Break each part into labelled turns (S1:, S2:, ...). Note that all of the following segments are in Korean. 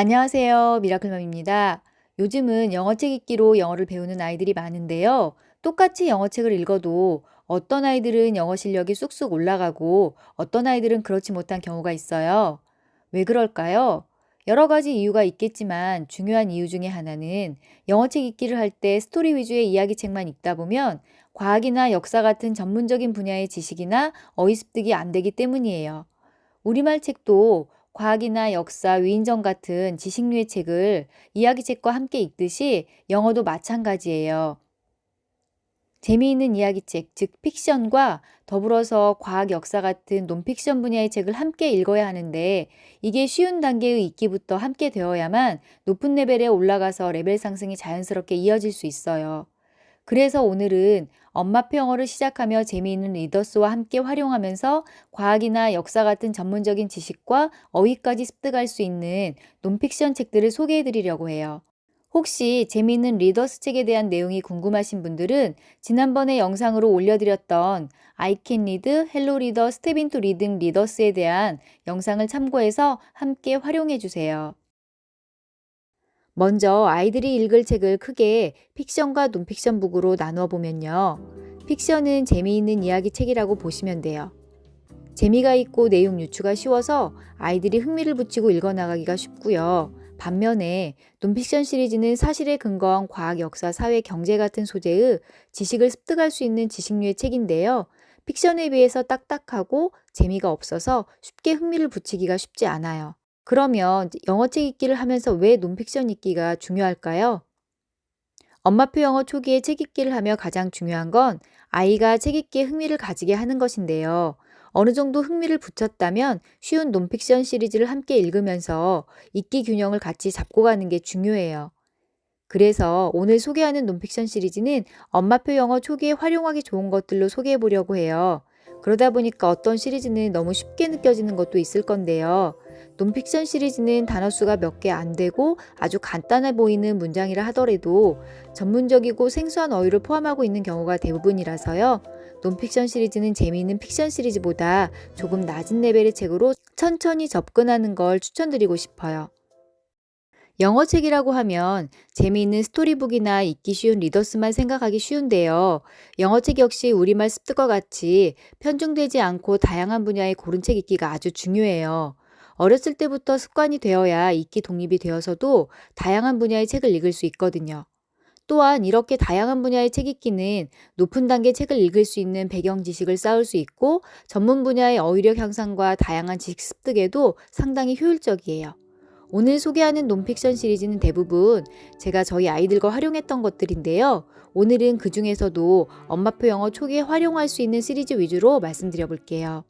S1: 안녕하세요. 미라클맘입니다. 요즘은 영어책 읽기로 영어를 배우는 아이들이 많은데요. 똑같이 영어책을 읽어도 어떤 아이들은 영어 실력이 쑥쑥 올라가고 어떤 아이들은 그렇지 못한 경우가 있어요. 왜 그럴까요? 여러 가지 이유가 있겠지만 중요한 이유 중에 하나는 영어책 읽기를 할 때 스토리 위주의 이야기책만 읽다 보면 과학이나 역사 같은 전문적인 분야의 지식이나 어휘 습득이 안 되기 때문이에요. 우리말 책도 과학이나 역사, 위인전 같은 지식류의 책을 이야기책과 함께 읽듯이 영어도 마찬가지예요. 재미있는 이야기책, 즉 픽션과 더불어서 과학, 역사 같은 논픽션 분야의 책을 함께 읽어야 하는데 이게 쉬운 단계의 읽기부터 함께 되어야만 높은 레벨에 올라가서 레벨 상승이 자연스럽게 이어질 수 있어요. 그래서 오늘은 엄마표 영어를 시작하며 재미있는 리더스와 함께 활용하면서 과학이나 역사 같은 전문적인 지식과 어휘까지 습득할 수 있는 논픽션 책들을 소개해 드리려고 해요. 혹시 재미있는 리더스 책에 대한 내용이 궁금하신 분들은 지난번에 영상으로 올려드렸던 I can read, hello reader, step into reading 리더스에 대한 영상을 참고해서 함께 활용해 주세요. 먼저 아이들이 읽을 책을 크게 픽션과 논픽션 북으로 나누어 보면요. 픽션은 재미있는 이야기 책이라고 보시면 돼요. 재미가 있고 내용 유추가 쉬워서 아이들이 흥미를 붙이고 읽어나가기가 쉽고요. 반면에 논픽션 시리즈는 사실에 근거한 과학, 역사, 사회, 경제 같은 소재의 지식을 습득할 수 있는 지식류의 책인데요. 픽션에 비해서 딱딱하고 재미가 없어서 쉽게 흥미를 붙이기가 쉽지 않아요. 그러면 영어책 읽기를 하면서 왜 논픽션 읽기가 중요할까요? 엄마표 영어 초기에 책 읽기를 하며 가장 중요한 건 아이가 책 읽기에 흥미를 가지게 하는 것인데요. 어느 정도 흥미를 붙였다면 쉬운 논픽션 시리즈를 함께 읽으면서 읽기 균형을 같이 잡고 가는 게 중요해요. 그래서 오늘 소개하는 논픽션 시리즈는 엄마표 영어 초기에 활용하기 좋은 것들로 소개해 보려고 해요. 그러다 보니까 어떤 시리즈는 너무 쉽게 느껴지는 것도 있을 건데요. 논픽션 시리즈는 단어 수가 몇 개 안 되고 아주 간단해 보이는 문장이라 하더라도 전문적이고 생소한 어휘를 포함하고 있는 경우가 대부분이라서요. 논픽션 시리즈는 재미있는 픽션 시리즈보다 조금 낮은 레벨의 책으로 천천히 접근하는 걸 추천드리고 싶어요. 영어 책이라고 하면 재미있는 스토리북이나 읽기 쉬운 리더스만 생각하기 쉬운데요. 영어 책 역시 우리말 습득과 같이 편중되지 않고 다양한 분야의 고른 책 읽기가 아주 중요해요. 어렸을 때부터 습관이 되어야 읽기 독립이 되어서도 다양한 분야의 책을 읽을 수 있거든요. 또한 이렇게 다양한 분야의 책 읽기는 높은 단계 책을 읽을 수 있는 배경 지식을 쌓을 수 있고 전문 분야의 어휘력 향상과 다양한 지식 습득에도 상당히 효율적이에요. 오늘 소개하는 논픽션 시리즈는 대부분 제가 저희 아이들과 활용했던 것들인데요. 오늘은 그 중에서도 엄마표 영어 초기에 활용할 수 있는 시리즈 위주로 말씀드려 볼게요.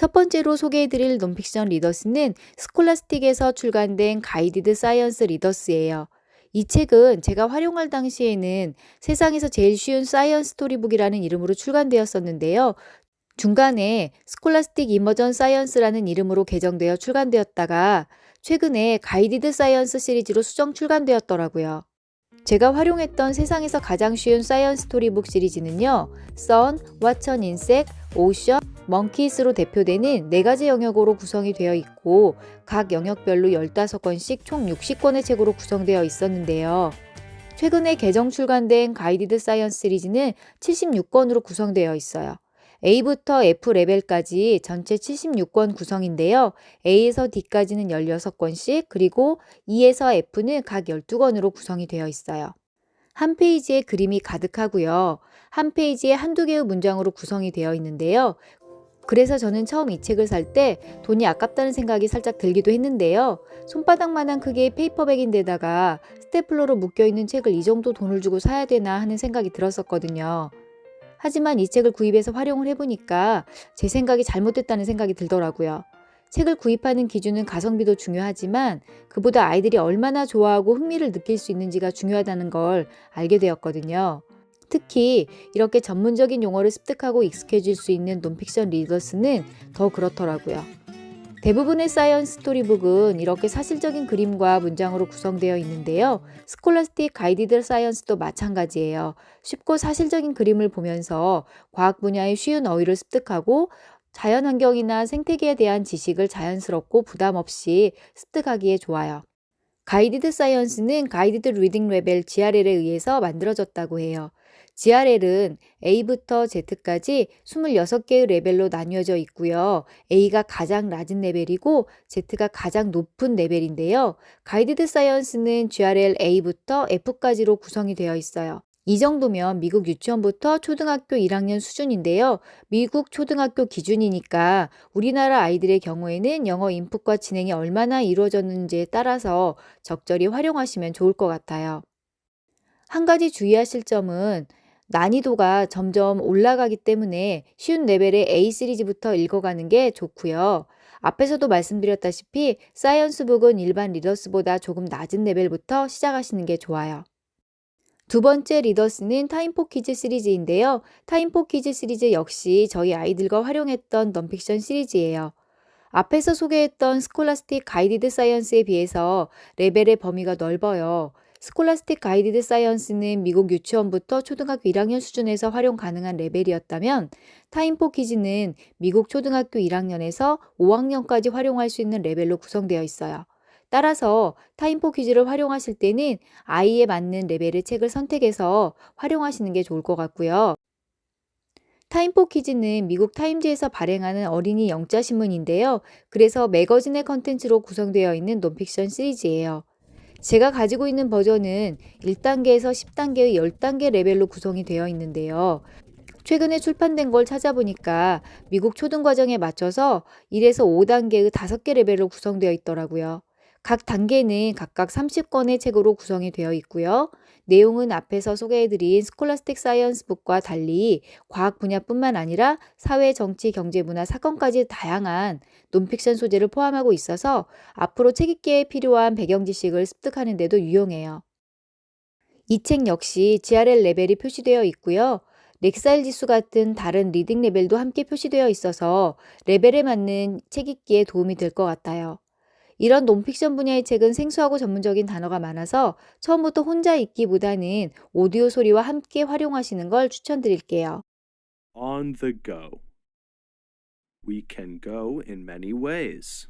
S1: 첫 번째로 소개해드릴 논픽션 리더스는 스콜라스틱에서 출간된 가이디드 사이언스 리더스예요. 이 책은 제가 활용할 당시에는 세상에서 제일 쉬운 사이언스 스토리북이라는 이름으로 출간되었었는데요. 중간에 스콜라스틱 이머전 사이언스라는 이름으로 개정되어 출간되었다가 최근에 가이디드 사이언스 시리즈로 수정 출간되었더라고요. 제가 활용했던 세상에서 가장 쉬운 사이언스 스토리북 시리즈는요. 선, 왓천 인색, 오션, 먼키스로 대표되는 네 가지 영역으로 구성이 되어 있고 각 영역별로 15권씩 총 60권의 책으로 구성되어 있었는데요. 최근에 개정 출간된 가이디드 사이언스 시리즈는 76권으로 구성되어 있어요. A부터 F 레벨까지 전체 76권 구성인데요. A에서 D까지는 16권씩 그리고 E에서 F는 각 12권으로 구성이 되어 있어요. 한 페이지에 그림이 가득하고요. 한 페이지에 한두 개의 문장으로 구성이 되어 있는데요. 그래서 저는 처음 이 책을 살 때 돈이 아깝다는 생각이 살짝 들기도 했는데요. 손바닥만한 크기의 페이퍼백인데다가 스테플러로 묶여있는 책을 이 정도 돈을 주고 사야 되나 하는 생각이 들었었거든요. 하지만 이 책을 구입해서 활용을 해보니까 제 생각이 잘못됐다는 생각이 들더라고요. 책을 구입하는 기준은 가성비도 중요하지만 그보다 아이들이 얼마나 좋아하고 흥미를 느낄 수 있는지가 중요하다는 걸 알게 되었거든요. 특히 이렇게 전문적인 용어를 습득하고 익숙해질 수 있는 논픽션 리더스는 더 그렇더라고요. 대부분의 사이언스 스토리북은 이렇게 사실적인 그림과 문장으로 구성되어 있는데요. 스콜라스틱 가이디드 사이언스도 마찬가지예요. 쉽고 사실적인 그림을 보면서 과학 분야의 쉬운 어휘를 습득하고 자연 환경이나 생태계에 대한 지식을 자연스럽고 부담 없이 습득하기에 좋아요. 가이디드 사이언스는 가이디드 리딩 레벨 GRL에 의해서 만들어졌다고 해요. GRL은 A부터 Z까지 26개의 레벨로 나뉘어져 있고요. A가 가장 낮은 레벨이고 Z가 가장 높은 레벨인데요. 가이디드 사이언스는 GRL A부터 F까지로 구성이 되어 있어요. 이 정도면 미국 유치원부터 초등학교 1학년 수준인데요. 미국 초등학교 기준이니까 우리나라 아이들의 경우에는 영어 인풋과 진행이 얼마나 이루어졌는지에 따라서 적절히 활용하시면 좋을 것 같아요. 한 가지 주의하실 점은 난이도가 점점 올라가기 때문에 쉬운 레벨의 A 시리즈부터 읽어가는 게 좋고요. 앞에서도 말씀드렸다시피 사이언스북은 일반 리더스보다 조금 낮은 레벨부터 시작하시는 게 좋아요. 두 번째 리더스는 타임포 키즈 시리즈인데요. 타임포 키즈 시리즈 역시 저희 아이들과 활용했던 넌픽션 시리즈예요. 앞에서 소개했던 스콜라스틱 가이디드 사이언스에 비해서 레벨의 범위가 넓어요. 스콜라스틱 가이디드 사이언스는 미국 유치원부터 초등학교 1학년 수준에서 활용 가능한 레벨이었다면 타임포 키즈는 미국 초등학교 1학년에서 5학년까지 활용할 수 있는 레벨로 구성되어 있어요. 따라서 타임포 퀴즈를 활용하실 때는 아이에 맞는 레벨의 책을 선택해서 활용하시는 게 좋을 것 같고요. 타임포 퀴즈는 미국 타임즈에서 발행하는 어린이 영자 신문인데요. 그래서 매거진의 컨텐츠로 구성되어 있는 논픽션 시리즈예요. 제가 가지고 있는 버전은 1단계에서 10단계의 10단계 레벨로 구성이 되어 있는데요. 최근에 출판된 걸 찾아보니까 미국 초등 과정에 맞춰서 1에서 5단계의 5개 레벨로 구성되어 있더라고요. 각 단계는 각각 30권의 책으로 구성이 되어 있고요. 내용은 앞에서 소개해드린 스콜라스틱 사이언스 북과 달리 과학 분야뿐만 아니라 사회, 정치, 경제, 문화, 사건까지 다양한 논픽션 소재를 포함하고 있어서 앞으로 책 읽기에 필요한 배경 지식을 습득하는 데도 유용해요. 이 책 역시 GRL 레벨이 표시되어 있고요. 렉사일 지수 같은 다른 리딩 레벨도 함께 표시되어 있어서 레벨에 맞는 책 읽기에 도움이 될 것 같아요. 이런 논픽션 분야의 책은 생소하고 전문적인 단어가 많아서 처음부터 혼자 읽기보다는 오디오 소리와 함께 활용하시는 걸 추천드릴게요.
S2: On the go. We can go in many ways.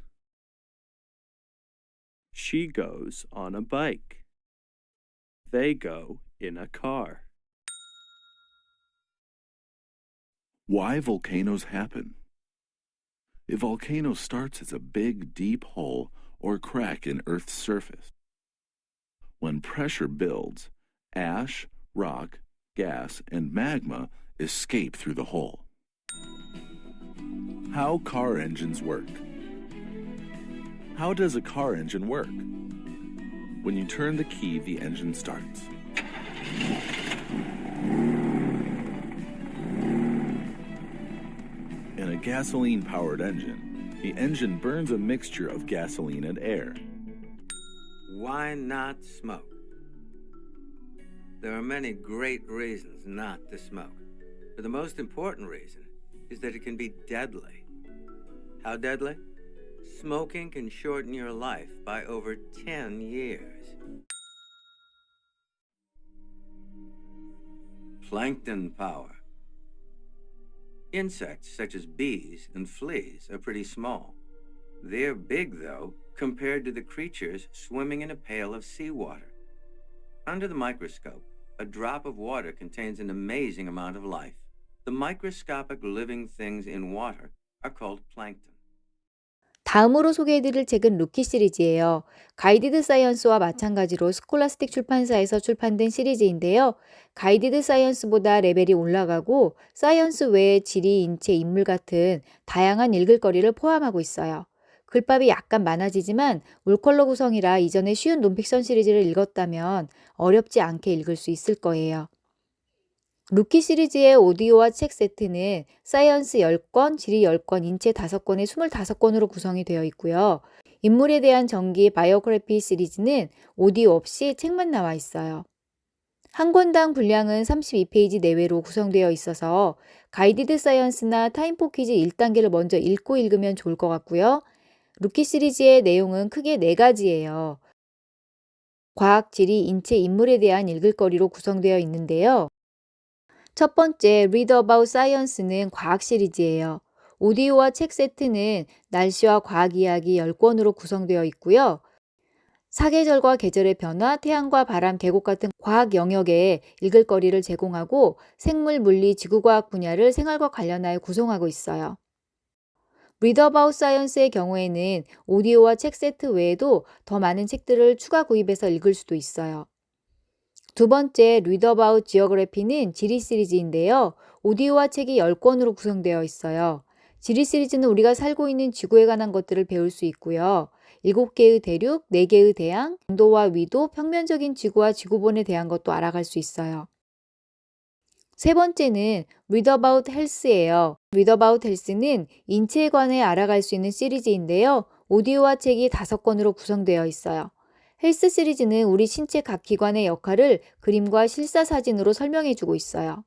S2: She goes on a bike. They go in a car.
S3: Why volcanoes happen. A volcano starts as a big, deep hole or crack in Earth's surface. When pressure builds, ash, rock, gas, and magma escape through the hole. How car engines work. How does a car engine work? When you turn the key, the engine starts. In a gasoline powered engine, the engine burns a mixture of gasoline and air.
S4: Why not smoke? There are many great reasons not to smoke, but the most important reason is that it can be deadly. How deadly? Smoking can shorten your life by over 10 years. Plankton power. Insects such as bees and fleas are pretty small. They're big, though, compared to the creatures swimming in a pail of seawater. Under the microscope, a drop of water contains an amazing amount of life. The microscopic living things in water are called plankton.
S1: 다음으로 소개해드릴 책은 루키 시리즈예요. 가이디드 사이언스와 마찬가지로 스콜라스틱 출판사에서 출판된 시리즈인데요. 가이디드 사이언스보다 레벨이 올라가고 사이언스 외에 지리, 인체, 인물 같은 다양한 읽을 거리를 포함하고 있어요. 글밥이 약간 많아지지만 울컬러 구성이라 이전에 쉬운 논픽션 시리즈를 읽었다면 어렵지 않게 읽을 수 있을 거예요. 루키 시리즈의 오디오와 책 세트는 사이언스 10권, 지리 10권, 인체 5권의 25권으로 구성이 되어 있고요. 인물에 대한 전기 바이오그래피 시리즈는 오디오 없이 책만 나와 있어요. 한 권당 분량은 32페이지 내외로 구성되어 있어서 가이디드 사이언스나 타임포 퀴즈 1단계를 먼저 읽고 읽으면 좋을 것 같고요. 루키 시리즈의 내용은 크게 네 가지예요. 과학, 지리, 인체, 인물에 대한 읽을 거리로 구성되어 있는데요. 첫 번째 Read About Science는 과학 시리즈예요. 오디오와 책 세트는 날씨와 과학 이야기 10권으로 구성되어 있고요. 사계절과 계절의 변화, 태양과 바람, 계곡 같은 과학 영역에 읽을 거리를 제공하고 생물, 물리, 지구과학 분야를 생활과 관련하여 구성하고 있어요. Read About Science의 경우에는 오디오와 책 세트 외에도 더 많은 책들을 추가 구입해서 읽을 수도 있어요. 두 번째, About Geography는 지리 시리즈인데요. 오디오와 책이 10권으로 구성되어 있어요. 지리 시리즈는 우리가 살고 있는 지구에 관한 것들을 배울 수 있고요. 7개의 대륙, 4개의 대양, 경도와 위도, 평면적인 지구와 지구본에 대한 것도 알아갈 수 있어요. 세 번째는 Read About Health예요. Read About Health는 인체에 관해 알아갈 수 있는 시리즈인데요. 오디오와 책이 5권으로 구성되어 있어요. 헬스 시리즈는 우리 신체 각 기관의 역할을 그림과 실사 사진으로 설명해 주고 있어요.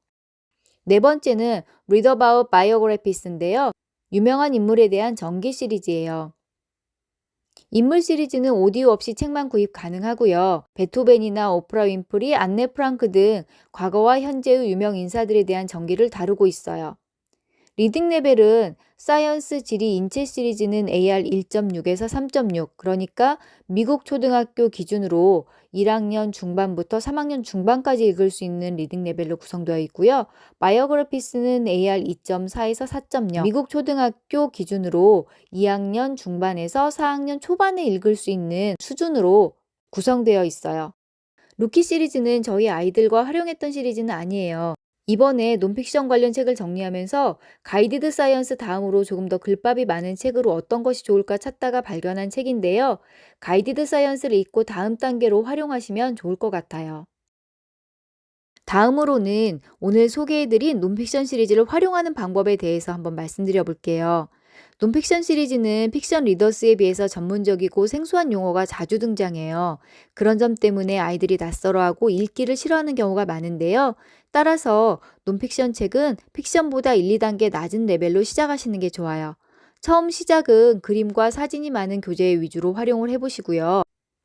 S1: 네 번째는 Read About Biographies인데요. 유명한 인물에 대한 전기 시리즈예요. 인물 시리즈는 오디오 없이 책만 구입 가능하고요. 베토벤이나 오프라 윈프리, 안네 프랑크 등 과거와 현재의 유명 인사들에 대한 전기를 다루고 있어요. 리딩 레벨은 사이언스 지리 인체 시리즈는 AR 1.6에서 3.6, 그러니까 미국 초등학교 기준으로 1학년 중반부터 3학년 중반까지 읽을 수 있는 리딩 레벨로 구성되어 있고요. 바이오그래피스는 AR 2.4에서 4.0, 미국 초등학교 기준으로 2학년 중반에서 4학년 초반에 읽을 수 있는 수준으로 구성되어 있어요. 루키 시리즈는 저희 아이들과 활용했던 시리즈는 아니에요. 이번에 논픽션 관련 책을 정리하면서 가이디드 사이언스 다음으로 조금 더 글밥이 많은 책으로 어떤 것이 좋을까 찾다가 발견한 책인데요. 가이디드 사이언스를 읽고 다음 단계로 활용하시면 좋을 것 같아요. 다음으로는 오늘 소개해드린 논픽션 시리즈를 활용하는 방법에 대해서 한번 말씀드려 볼게요. 논픽션 시리즈는 픽션 리더스에 비해서 전문적이고 생소한 용어가 자주 등장해요. 그런 점 때문에 아이들이 낯설어하고 읽기를 싫어하는 경우가 많은데요. 따라서 논픽션 책은 픽션보다 1, 2단계 낮은 레벨로 시작하시는 게 좋아요. 처음 시작은 그림과 사진이 많은 교재 위주로 활용을 해보시고요.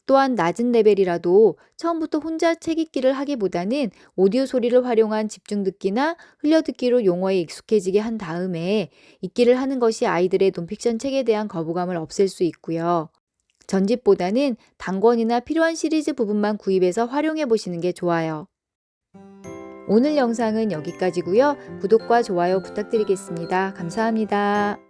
S1: 또한 낮은 레벨이라도 처음부터 혼자 책 읽기를 하기보다는 오디오 소리를 활용한 집중 듣기나 흘려 듣기로 용어에 익숙해지게 한 다음에 읽기를 하는 것이 아이들의 논픽션 책에 대한 거부감을 없앨 수 있고요. 전집보다는 단권이나 필요한 시리즈 부분만 구입해서 활용해 보시는 게 좋아요. 오늘 영상은 여기까지고요. 구독과 좋아요 부탁드리겠습니다. 감사합니다.